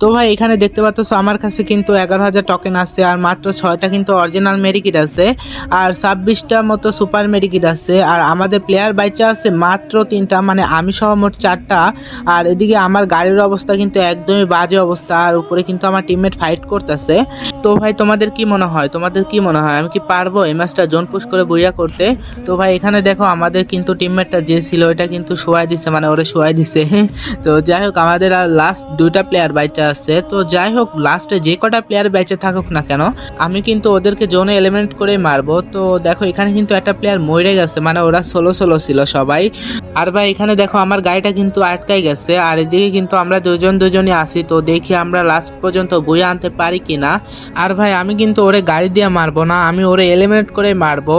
তো ভাই, এখানে দেখতে পাচ্ছ আমার কাছে কিন্তু এগারো হাজার টোকেন আছে আর মাত্র ছয়টা কিন্তু অরিজিনাল মেডিকিট আছে আর ছাব্বিশটা মতো সুপার মেডিকিট আছে আর আমাদের প্লেয়ার বাইচা আছে মাত্র তিনটা মানে আমি সহ মোট চারটা আর এদিকে আমার গাড়ির অবস্থা কিন্তু একদমই বাজে অবস্থা আর উপরে কিন্তু আমার টিমমেট ফাইট করতেছে। তো ভাই, তোমাদের কি মনে হয়? তোমাদের কি মনে হয়? আমি কি পারব এই ম্যাচটা জোন পুশ করে বইয়া করতে? তো ভাই, এখানে দেখো আমাদের কিন্তু টিমমেটটা যে ছিল ওটা কিন্তু শোয়াই দিছে মানে ওরা শোয়াই দিছে। তো যাই হোক, আমাদের আর লাস্ট দুইটা প্লেয়ার বাইচে আছে। তো যাই হোক লাস্টে যে কটা প্লেয়ার বেঁচে থাকুক না কেন, আমি কিন্তু ওদেরকে জোনে এলিমিনেট করে মারবো। তো দেখো, এখানে কিন্তু একটা প্লেয়ার মরে গেছে মানে ওরা ষোলো ষোলো ছিল সবাই। আর ভাই, এখানে দেখো, আমার গাড়িটা কিন্তু আটকাই গেছে। আর এদিকে কিন্তু আমরা দুজন দুজনই আসি তো দেখি আমরা লাস্ট পর্যন্ত বইয়ে আনতে পারি কিনা। আর ভাই, আমি কিন্তু ওরে গাড়ি দিয়ে মারবো না, আমি ওরে এলিমিনেট করে মারবো।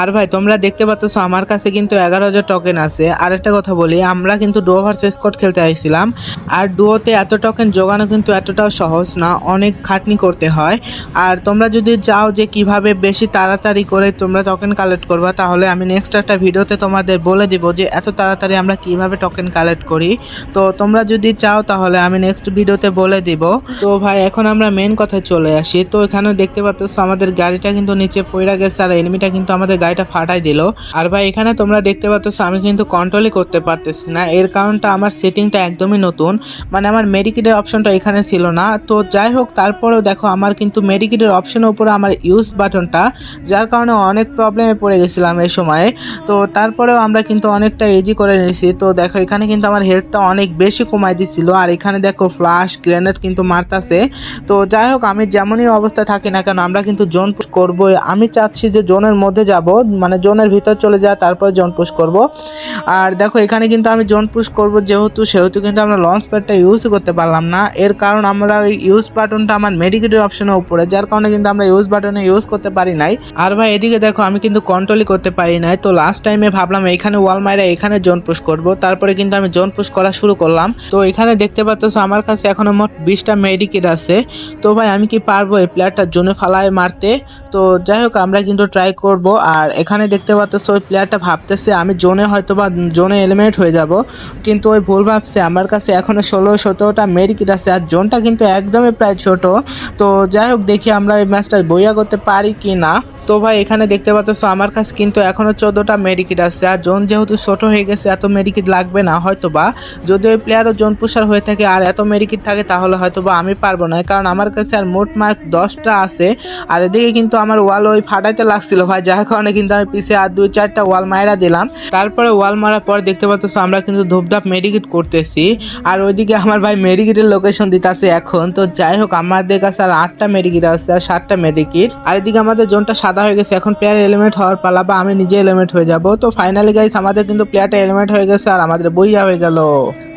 আর ভাই, তোমরা দেখতে পাচ্ছ আমার কাছে কিন্তু এগারো হাজার টোকেন আছে। আর একটা কথা বলি, আমরা কিন্তু ডুয়ো ভার্সেস কোড খেলতে আইছিলাম। আর ডুয়োতে এত টোকেন জোগানো কিন্তু এতটাও সহজ না, অনেক খাটনি করতে হয়। আর তোমরা যদি চাও যে কীভাবে বেশি তাড়াতাড়ি করে তোমরা টোকেন কালেক্ট করবা, তাহলে আমি নেক্সট একটা ভিডিওতে তোমাদের বলে দিব যে এত তাড়াতাড়ি আমরা কীভাবে টোকেন কালেক্ট করি। তো তোমরা যদি চাও তাহলে আমি নেক্সট ভিডিওতে বলে দিব। তো ভাই, এখন আমরা মেন কথায় চলে আসি। তো এখানে দেখতে পাচ্ছ আমাদের গাড়িটা কিন্তু নিচে পড়ে গেছে আর এনিমিটা কিন্তু আমাদের গাড়িটা ফাটাই দিল। আর ভাই, এখানে তোমরা দেখতে পাচ্ছ আমি কিন্তু কন্ট্রোলই করতে পারতেছি না। এর কারণটা আমার সেটিংটা একদমই নতুন। মানে আমার মেডিকেটের অপশনটা এখানে ছিল না। তো যাই হোক, তারপরেও দেখো আমার কিন্তু মেডিকেটের অপশনের উপরে আমার ইউজ বাটনটা যার কারণে অনেক প্রবলেমে পড়ে গেছিলাম এই সময়ে। তো তারপরেও আমরা কিন্তু অনেকটা ইজি করে নিয়েছি। তো দেখো, এখানে কিন্তু আমার হেলথটা অনেক বেশি কমাই দিছিল। আর এখানে দেখো ফ্লাশ গ্রেনেড কিন্তু মারতাছে। তো যাই হোক, আমি যেমনই অবস্থায় থাকি না কেন, আমরা কিন্তু জোন পুশ করব আমি চাচ্ছি যে জোনের মধ্যে যাব মানে জোনের ভিতর চলে যা তারপর জোন পুশ করব। আর দেখো, এখানে কিন্তু আমি জোন পুশ করব, যেহেতু, সেহেতু কিন্তু আমরা লঞ্চ প্যাডটা ইউজ করতে পারলাম না। এর কারণ আমরা ওই ইউজ বাটনটা আমার মেডিকেটের অপশনের উপরে যার কারণে কিন্তু আমরা ইউজ বাটনে ইউজ করতে পারি নাই। আর ভাই, এদিকে দেখো, আমি কিন্তু কন্ট্রোলই করতে পারি নাই। তো লাস্ট টাইমে ভাবলাম এখানে ওয়াল মাইরা এখানে জোন পুশ করব। তারপরে কিন্তু আমি জোন পুশ করা শুরু করলাম। তো এখানে দেখতে পাচ্ছ আমার কাছে এখনও মোট বিশটা মেডিকেট আছে। তো ভাই, আমি কি পারব এই প্লেয়ারটা জোনে ফালায় মারতে? তো যাই হোক, আমরা কিন্তু ট্রাই করব। আর এখানে দেখতে পাচ্ছ ওই প্লেয়ারটা ভাবতেছে, আমি জোনে হয়তো বা জোনে এলিমিনেট হয়ে যাব। কিন্তু ওই ভুল ভাবছে, আমার কাছে এখনও ষোলো, সতেরোটা মেডিকেট আছে। আর জোনটা কিন্তু একদমই প্রায় ছোট। তো যাই হোক দেখি আমরা এই ম্যাচটা বইয়া করতে পারি কি না তো ভাই, এখানে দেখতে পাচ্ছ আমার কাছে কিন্তু এখনও চোদ্দোটা মেডিকিট আছে। আর জোন যেহেতু ছোট হয়ে গেছে, এত মেডিকিট লাগবে না হয়তো বা যদি ওই প্লেয়ারও জোন পুষার হয়ে থাকে আর এত মেডিকিট থাকে, তাহলে হয়তো বা আমি পারব না। কারণ আমার কাছে আর মোট মার্ক দশটা আছে। আর এদিকে কিন্তু আমার ওয়াল ওই ফাটাইতে লাগছিল ভাই, যার কারণে কিন্তু আমি পিছিয়ে আর দুই চারটা ওয়াল মায়েরা দিলাম। তারপরে ওয়াল মারার পর দেখতে পাচ্ছ আমরা কিন্তু ধূপধাপ মেডিকিট করতেছি। আর ওইদিকে আমার ভাই মেডিকিটের লোকেশন দিতেছে এখন। তো যাই হোক, আমাদের কাছে আর আটটা মেডিকিট আছে আর সাতটা মেডিকিট আর এদিকে আমাদের জোনটা সাদা হয়ে গেছে, এখন প্লেয়ার এলিমেন্ট হওয়ার পালা বা আমি নিজে এলিমেন্ট হয়ে যাব। তো ফাইনালি গাইস আমাদের কিন্তু প্লেয়ারটা এলিমেন্ট হয়ে গেছে আর আমাদের বইয়া হয়ে গেল।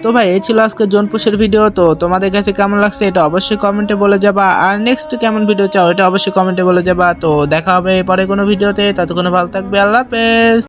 তো ভাই, এই ছিল আজকে জোন জোনপুষের ভিডিও তো তোমাদের কাছে কেমন লাগছে এটা অবশ্যই কমেন্টে বলে যাবা। আর নেক্সট কেমন ভিডিও চাও, এটা অবশ্যই কমেন্টে বলে যাবা। তো দেখা হবে পরে কোনো ভিডিওতে ততক্ষণ ভালো থাকবে, আল্লাহ হাফেজ।